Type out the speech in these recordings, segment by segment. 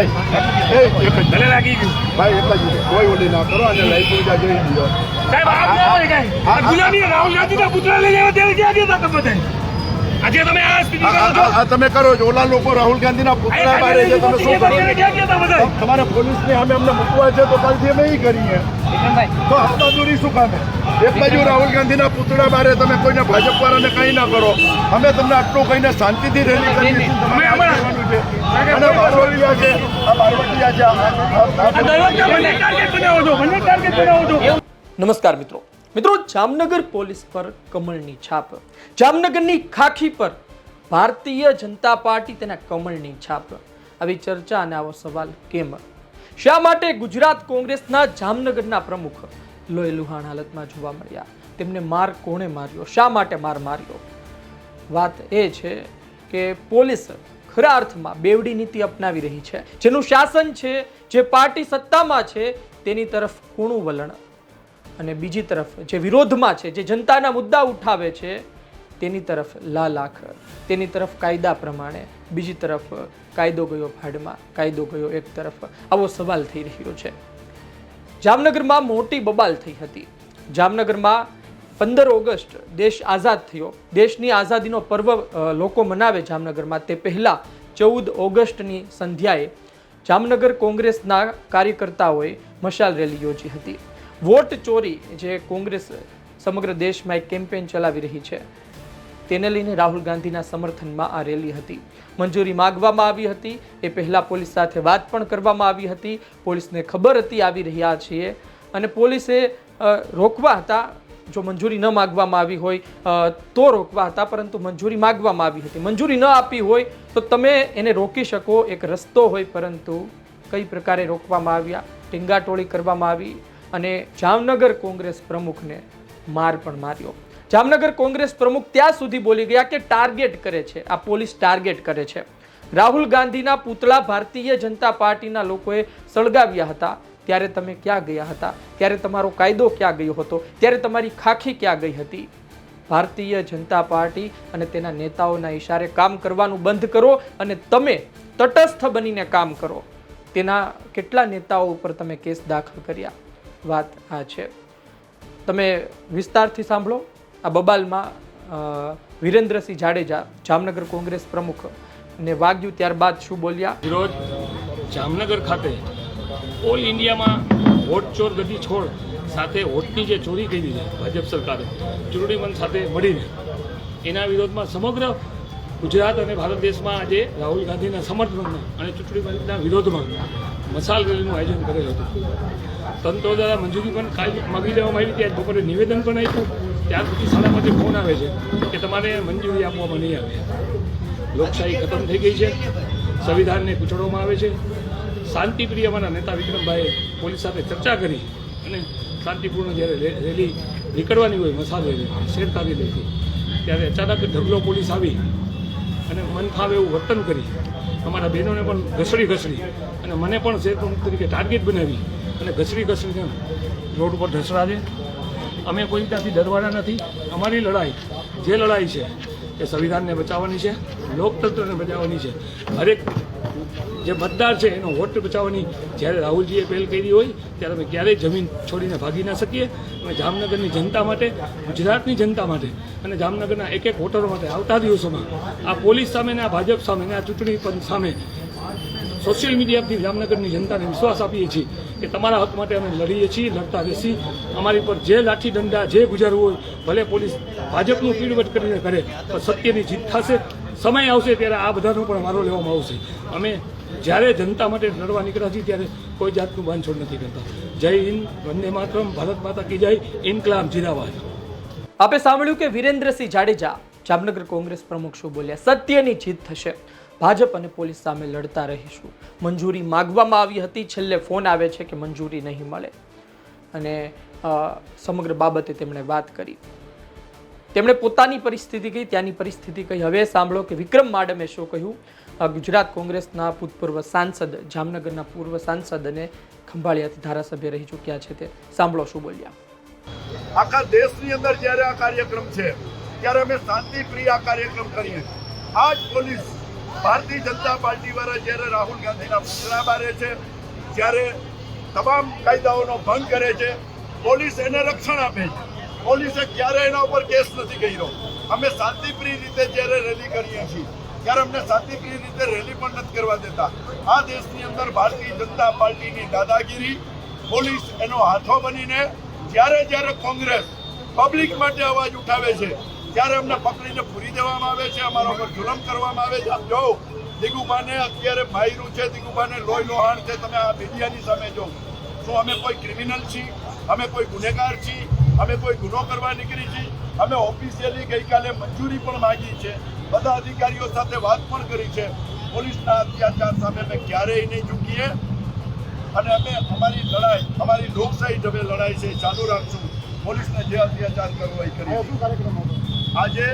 ભાઈ ભલે લાગી ગયું ભાઈ એક જ કોઈ ઓલી ના કરો અને લાઈફ પૂજા જોઈ લીધો સાહેબ આ ક્યાં હોય કાંઈ? આ ગુલામી રાહુલ ગાંધીના પુતળા લઈ આવ્યા ત્યારે ક્યાં ગયા તમે બધા? આજે તમે આ સ્થિતિ કરો છો તમે કરો છો ઓલા લોકો રાહુલ ગાંધીના પુતળા બારે છે તમે શું કરો તમારે પોલીસને અમે અમને મૂકવા છે તો કાલથી અમે એ કરીએ તો આ બાજુની શું કામે એક બાજુ રાહુલ ગાંધીના પુતળા બારે તમે કોઈને ભાજપ વાળાને કંઈ ના કરો અમે તમને આટલું કહીને શાંતિથી રેલી છીએ. તમારે નમસ્કાર મિત્રો. મિત્રો જામનગર પોલીસ પર કમળની છાપ. જામનગરની ખાખી પર ભારતીય જનતા પાર્ટી તેના કમળની છાપ. આવી ચર્ચા અને આવો સવાલ કેમ? શા માટે ગુજરાત કોંગ્રેસના જામનગરના પ્રમુખ લોહી લુહાણ હાલતમાં જોવા મળ્યા? તેમને માર કોણે માર્યો? શા માટે માર માર્યો? વાત એ છે કે પોલીસ ખરા અર્થમાં બેવડી નીતિ અપનાવી રહી છે. જેનું શાસન છે, જે પાર્ટી સત્તામાં છે, તેની તરફ કૂણું વલણ. અને બીજી તરફ જે વિરોધમાં છે, જે જનતાના મુદ્દા ઉઠાવે છે, તેની તરફ લાલ આંખ તેની તરફ કાયદા પ્રમાણે. બીજી તરફ કાયદો ગયો ભાડમાં. કાયદો ગયો એક તરફ. આવો સવાલ થઈ રહ્યો છે. જામનગરમાં મોટી બબાલ થઈ હતી. જામનગરમાં પંદર ઓગસ્ટ દેશ આઝાદ થયો. દેશની આઝાદીનો પર્વ લોકો મનાવે જામનગરમાં. તે પહેલાં ચૌદ ઓગસ્ટની સંધ્યાએ જામનગર કોંગ્રેસના કાર્યકર્તાઓએ મશાલ રેલી યોજી હતી. વોટ ચોરી જે કોંગ્રેસ સમગ્ર દેશમાં એક કેમ્પેન ચલાવી રહી છે, તેને લઈને રાહુલ ગાંધીના સમર્થનમાં આ રેલી હતી. મંજૂરી માગવામાં આવી હતી. એ પહેલાં પોલીસ સાથે વાત પણ કરવામાં આવી હતી. પોલીસને ખબર હતી, આવી રહ્યા છીએ. અને પોલીસે રોકવા હતા. જો મંજૂરી ન માગવામાં આવી હોય તો રોકવા હતા, પરંતુ મંજૂરી માગવામાં આવી હતી. મંજૂરી ન આપી હોય, તો તમે એને રોકી શકો, એક રસ્તો હોય, પરંતુ કઈ પ્રકારે રોકવામાં આવ્યા? ટીંગાટોળી કરવામાં આવી અને જામનગર કોંગ્રેસ પ્રમુખને માર પણ માર્યો. જામનગર કોંગ્રેસ પ્રમુખ ત્યાં સુધી બોલી ગયા કે ટાર્ગેટ કરે છે, આ પોલીસ ટાર્ગેટ કરે છે. રાહુલ ગાંધીના પૂતળા ભારતીય જનતા પાર્ટીના લોકોએ સળગાવ્યા હતા. ત્યારે તમે ક્યાં ગયા હતા? ત્યારે તમારો કાયદો ક્યાં ગયો હતો? ત્યારે તમારી ખાખી ક્યાં ગઈ હતી? ભારતીય જનતા પાર્ટી અને તેના નેતાઓના ઇશારે કામ કરવાનું બંધ કરો અને તમે તટસ્થ બનીને કામ કરો. તેના કેટલા નેતાઓ ઉપર તમે કેસ દાખલ કર્યા? વાત આ છે. તમે વિસ્તારથી સાંભળો. આ બબાલમાં વિરેન્દ્રસિંહ જાડેજા, જામનગર કોંગ્રેસ પ્રમુખ ને વાગ્યું ત્યારબાદ શું બોલ્યા? રોજ જામનગર ખાતે ઓલ ઇન્ડિયામાં વોટ ચોર ગતિ છોડ સાથે વોટની જે ચોરી કરી છે ભાજપ સરકારે, ચૂંટણી પંચ સાથે મળીને, એના વિરોધમાં સમગ્ર ગુજરાત અને ભારત દેશમાં આજે રાહુલ ગાંધીના સમર્થનમાં અને ચૂંટણી પંચના વિરોધમાં મસાલ રેલીનું આયોજન કરેલ હતું. તંત્ર દ્વારા મંજૂરી પણ કાલ માગી લેવામાં આવી ત્યાં બપોરે નિવેદન પણ આપ્યું. ત્યાર પછી શાળામાંથી ફોન આવે છે કે તમારે મંજૂરી આપવામાં નહીં આવે. લોકશાહી ખતમ થઈ ગઈ છે. સંવિધાનને કૂચડવામાં આવે છે. શાંતિપ્રિય અમારા નેતા વિક્રમભાઈએ પોલીસ સાથે ચર્ચા કરી અને શાંતિપૂર્ણ જ્યારે રેલી નીકળવાની હોય, મસાલ રેલી શેરતાવી લેતી ત્યારે અચાનક ઢગલો પોલીસ આવી અને મન ફાવે એવું વર્તન કરી. અમારા બહેનોને પણ ઘસડી ઘસડી અને મને પણ શેર પ્રમુખ તરીકે ટાર્ગેટ બનાવી અને ઘસડી ઘસડીને રોડ ઉપર ઢસડા છે અમે કોઈ ત્યાંથી ડરવાના નથી. અમારી લડાઈ, જે લડાઈ છે, એ સંવિધાનને બચાવવાની છે, લોકતંત્રને બચાવવાની છે. હરેક જે મતદાર છે, એનો વોટ બચાવવાની જ્યારે રાહુલજીએ પહેલ કરી હોય, ત્યારે અમે ક્યારેય જમીન છોડીને ભાગી ના શકીએ. અને જામનગરની જનતા માટે, ગુજરાતની જનતા માટે અને જામનગરના એક એક વોટરો માટે આવતા દિવસોમાં આ પોલીસ સામે ને આ ભાજપ સામે ને આ ચૂંટણી પંચ સામે સોશિયલ મીડિયાથી જામનગરની જનતાને વિશ્વાસ આપીએ છીએ કે તમારા હક માટે અમે લડીએ છીએ, લડતા રહેશી. અમારી પર જે લાઠી દંડા, જે ગુજારવું હોય, ભલે પોલીસ ભાજપનું પીડવટ કરીને કરે, પણ સત્યની જીત થશે. સમય આવશે ત્યારે આ બધાનો પણ મારો લેવામાં આવશે. અમે જ્યારે જનતા માટે લડવા નીકળ્યા છીએ ત્યારે કોઈ જાતનું બાંધછોડ નથી કરતા. જય હિન્દ, વંદે માતરમ, ભારત માતા કી જય, ઇન્કલાબ જીરાબાદ આપે સાંભળ્યું કે વિરેન્દ્રસિંહ જાડેજા જામનગર કોંગ્રેસ પ્રમુખ શું બોલ્યા, સત્યની જીત થશે. ભાજપ અને પોલીસ સામે લડતા રહીશું. મંજૂરી માગવામાં આવી હતી. છેલ્લે ફોન આવે છે કે મંજૂરી નહીં મળે. અને સમગ્ર બાબતે તેમણે વાત કરી. તેમણે પોતાની પરિસ્થિતિ કહી, ત્યાંની પરિસ્થિતિ કહી. હવે સાંભળો કે વિક્રમ માડમે શું કહ્યું? ગુજરાત કોંગ્રેસના ભૂતપૂર્વ સાંસદ, જામનગરના પૂર્વ સાંસદ અને ખંભાળિયાથી ધારાસભ્ય રહી ચૂક્યા છે તે. સાંભળો શું બોલ્યા. આખા દેશની અંદર જ્યારે આ કાર્યક્રમ છે, ત્યારે અમે શાંતિપ્રિય આ કાર્યક્રમ કરીએ. આ જ પોલીસ ભારતીય જનતા પાર્ટી વાળા જ્યારે રાહુલ ગાંધીના પૂતળા બારે છે જ્યારે તમામ કાયદાઓનો ભંગ કરે છે, પોલીસ એને રક્ષણ આપે છે. પોલીસે ક્યારે એના ઉપર કેસ નથી કર્યો. અમે શાંતિપ્રિય રીતે જ્યારે રેલી કરીએ છીએ ત્યારે અમને શાંતિપ્રિય રીતે રેલી પણ નથી કરવા દેતા. આ દેશની અંદર ભારતીય જનતા પાર્ટીની દાદાગીરી, પોલીસ એનો હાથો બનીને જ્યારે જ્યારે કોંગ્રેસ પબ્લિક માટે અવાજ ઉઠાવે છે, ત્યારે અમને પકડીને પૂરી દેવામાં આવે છે, અમારા ઉપર જુલમ કરવામાં આવે છે. આપ જો, દિગુબાને અત્યારે માયરું છે, દિગુબાને લોહી લોહાણ છે, તમે આ મીડિયાની સામે જો. શું અમે કોઈ ક્રિમિનલ છીએ? અમે કોઈ ગુનેગાર છીએ? અમે કોઈ ગુનો કરવા નીકળી છીએ? અમે ઓફિશિયલી ગઈકાલે મંજૂરી પણ માંગી છે. બધા અધિકારીઓ સાથે વાત પણ કરી છે. પોલીસના અત્યાચાર સામે અમે ક્યારેય નહીં ચૂકીએ અને અમે અમારી લડાઈ અમારી લોકશાહી અમે લડાઈ છે ચાલુ રાખશું. પોલીસને જે અત્યાચાર કરવો એ કરી આજે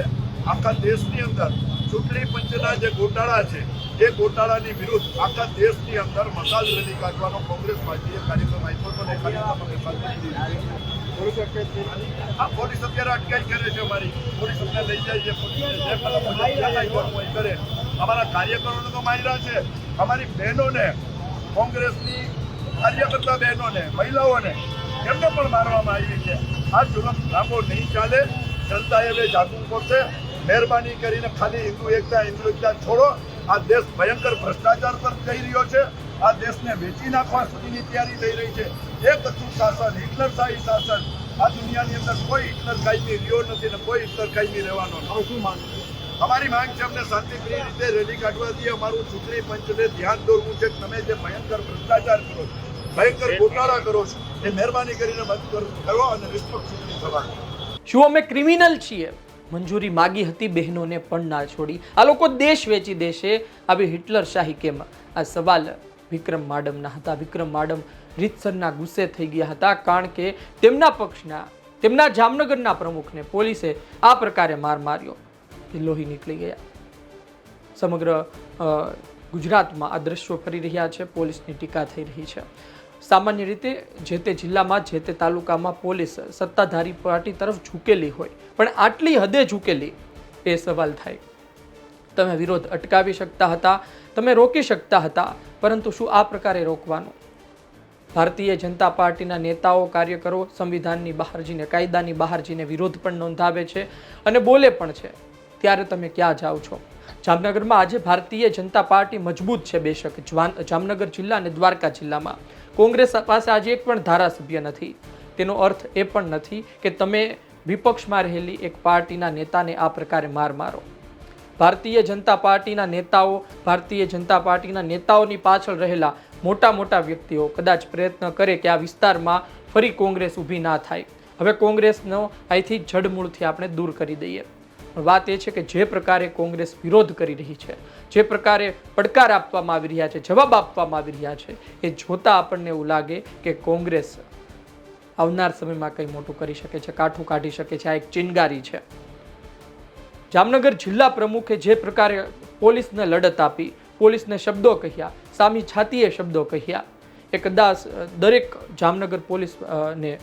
આખા દેશની અંદર ચૂંટણી પંચના જે ગોટાળા છે એ ગોટાળાની વિરુદ્ધ આખા દેશની અંદર મસાલ રેલી કાઢવાનો કોંગ્રેસ પાર્ટીએ કાર્યક્રમ આપ્યો હતો અને કાર્યક્રમ આ પોલીસ અત્યારે અટકાઈ કરે છે અમારી. પોલીસ અમને લઈ જાય છે. કરે. અમારા કાર્યકરોને તો માર્યા છે. અમારી બહેનોને કોંગ્રેસની કાર્યકર્તા બહેનોને મહિલાઓને એમને પણ મારવામાં આવી છે. આ જુલમ લાંબો નહીં ચાલે. જનતાએ હવે જાગવું પડશે મહેરબાની કરીને ખાલી હિન્દુ એકતા હિન્દુ એકતા છોડો. આ દેશ ભયંકર ભ્રષ્ટાચાર પર જઈ રહ્યો છે. આ દેશને વેચી નાખવા સુધીની તૈયારી થઈ રહી છે. એક શાસન હિટલરશાહી શાસન. આ દુનિયાની અંદર કોઈ હિટલર કાયમી રહ્યો નથી ને કોઈ હિટલર કાયમી રહેવાનો નથી. શું માંગ અમારી માંગ છે અમને શાંતિપ્રિય રીતે રેલી કાઢવાથી અમારું ચૂંટણી પંચને ધ્યાન દોરવું છે. તમે જે ભયંકર ભ્રષ્ટાચાર કરો છો ભયંકર ગોટાળા કરો છો એ મહેરબાની કરીને બંધ કરો- કરો અને નિષ્પક્ષ ચૂંટણી થવા શું અમે ક્રિમિનલ છીએ? મંજૂરી માગી હતી બહેનોને પણ ના છોડી. આ લોકો દેશ વેચી દેશે. આવી હિટલર શાહી કેમ? આ સવાલ વિક્રમ માડમના હતા. વિક્રમ માડમ રીતસરના ગુસ્સે થઈ ગયા હતા કારણ કે તેમના પક્ષના, તેમના જામનગરના પ્રમુખને પોલીસે આ પ્રકારે માર માર્યો. એ લોહી નીકળી ગયા. સમગ્ર ગુજરાતમાં આ દ્રશ્યો ફરી રહ્યા છે. પોલીસની ટીકા થઈ રહી છે. સામાન્ય રીતે જે તે જિલ્લામાં, જે તે તાલુકામાં પોલીસ સત્તાધારી પાર્ટી તરફ ઝૂકેલી હોય, પણ આટલી હદે ઝૂકેલી, એ સવાલ થાય. તમે વિરોધ અટકાવી શકતા હતા, તમે રોકી શકતા હતા, પરંતુ શું આ પ્રકારે રોકવાનું? ભારતીય જનતા પાર્ટીના નેતાઓ, કાર્યકરો સંવિધાનની બહાર જઈને, કાયદાની બહાર જઈને વિરોધ પણ નોંધાવે છે અને બોલે પણ છે. ત્યારે તમે ક્યાં જાઓ છો? જામનગરમાં આજે ભારતીય જનતા પાર્ટી મજબૂત છે, બેશક. જામનગર જિલ્લા અને દ્વારકા જિલ્લામાં. કોંગ્રેસ પાસે આજે એક પણ ધારાસભ્ય નથી. તેનો અર્થ એ પણ નથી કે તમે વિપક્ષમાં રહેલી એક પાર્ટીના નેતાને આ પ્રકારે માર મારો. ભારતીય જનતા પાર્ટીના નેતાઓ, ભારતીય જનતા પાર્ટીના નેતાઓની પાછળ રહેલા મોટા મોટા વ્યક્તિઓ કદાચ પ્રયત્ન કરે કે આ વિસ્તારમાં ફરી કોંગ્રેસ ઊભી ના થાય. હવે કોંગ્રેસનો અહીંથી જડમૂળથી આપણે દૂર કરી દઈએ. વાત એ છે કે જે પ્રકારે કોંગ્રેસ વિરોધ કરી રહી છે, જે પ્રકારે પડકાર આપવામાં આવી રહ્યા છે, જવાબ આપવામાં આવી રહ્યા છે, એ જોતાં આપણને એવું લાગે કે કોંગ્રેસ આવનાર સમયમાં કંઈ મોટું કરી શકે છે, કાઠું કાઢી શકે છે, આ એક ચિનગારી છે. જામનગર જિલ્લા પ્રમુખે જે પ્રકારે પોલીસને લડત આપી, પોલીસને શબ્દો કહ્યા, સામી છાતીએ શબ્દો કહ્યા. એ કદાચ દરેક જામનગર પોલીસ ને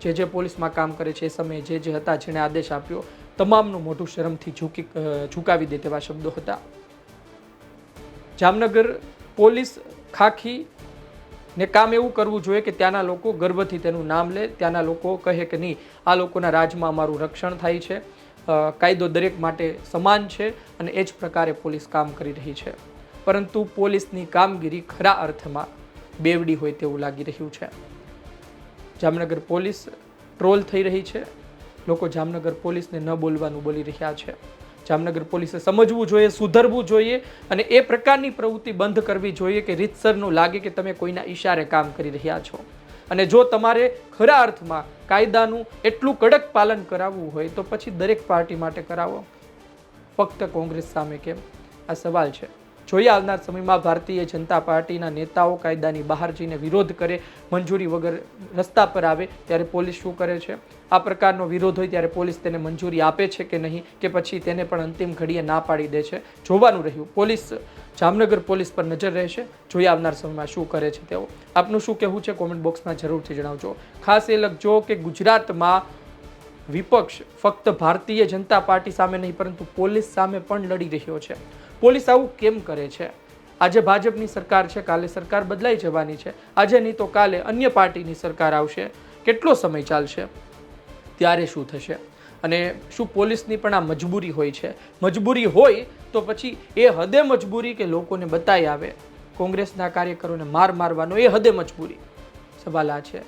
જે જે પોલીસમાં કામ કરે છે એ સમયે જે જે હતા જેણે આદેશ આપ્યો, તમામનું મોઢું શરમથી ઝૂકી ઝુકાવી દે તેવા શબ્દો હતા. જામનગર પોલીસ ખાખી ને કામ એવું કરવું જોઈએ કે ત્યાંના લોકો ગર્વથી તેનું નામ લે, ત્યાંના લોકો કહે કે નહીં, આ લોકોના રાજમાં અમારું રક્ષણ થાય છે. કાયદો દરેક માટે સમાન છે અને એ જ પ્રકારે પોલીસ કામ કરી રહી છે. પરંતુ પોલીસની કામગીરી ખરા અર્થમાં બેવડી હોય તેવું લાગી રહ્યું છે. જામનગર પોલીસ ટ્રોલ થઈ રહી છે. લોકો જામનગર પોલીસને ન બોલવાનું બોલી રહ્યા છે. જામનગર પોલીસે સમજવું જોઈએ, સુધરવું જોઈએ અને એ પ્રકારની પ્રવૃત્તિ બંધ કરવી જોઈએ કે રીતસરનું લાગે કે તમે કોઈના ઈશારે કામ કરી રહ્યા છો. અને જો તમારે ખરા અર્થમાં કાયદાનું એટલું કડક પાલન કરાવવું હોય તો પછી દરેક પાર્ટી માટે કરાવો. ફક્ત કોંગ્રેસ સામે કેમ? આ સવાલ છે. જોઈએ આવનાર સમયમાં ભારતીય જનતા પાર્ટીના નેતાઓ કાયદાની બહાર જઈને વિરોધ કરે, મંજૂરી વગર રસ્તા પર આવે, ત્યારે પોલીસ શું કરે છે? આ પ્રકારનો વિરોધ હોય ત્યારે પોલીસ તેને મંજૂરી આપે છે કે નહીં? કે પછી તેને પણ અંતિમ ઘડીએ ના પાડી દે છે? જોવાનું રહ્યું. પોલીસ, જામનગર પોલીસ પર નજર રહેશે. જોઈએ આવનાર સમયમાં શું કરે છે તેઓ? આપનું શું કહેવું છે? કોમેન્ટ બોક્સમાં જરૂરથી જણાવજો. ખાસ એ લખજો કે ગુજરાતમાં વિપક્ષ ફક્ત ભારતીય જનતા પાર્ટી સામે નહીં, પરંતુ પોલીસ સામે પણ લડી રહ્યો છે. પોલીસ આવું કેમ કરે છે? આજે ભાજપની સરકાર છે, કાલે સરકાર બદલાઈ જવાની છે. આજે નહીં તો કાલે અન્ય પાર્ટીની સરકાર આવશે. કેટલો સમય ચાલશે? ત્યારે શું થશે? અને શું પોલીસની પણ આ મજબૂરી હોય છે? મજબૂરી હોય તો પછી એ હદે મજબૂરી કે લોકોને બતાવી આવે. કોંગ્રેસના કાર્યકરોને માર મારવાનો એ હદે મજબૂરી. સવાલ આ છે.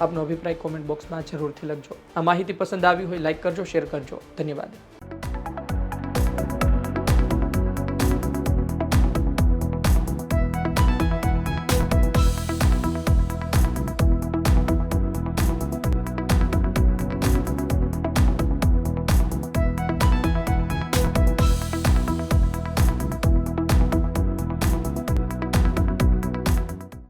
આપનો અભિપ્રાય કોમેન્ટ બોક્સમાં જરૂરથી લખજો. આ માહિતી પસંદ આવી હોય લાઈક કરજો શેર કરજો. ધન્યવાદ.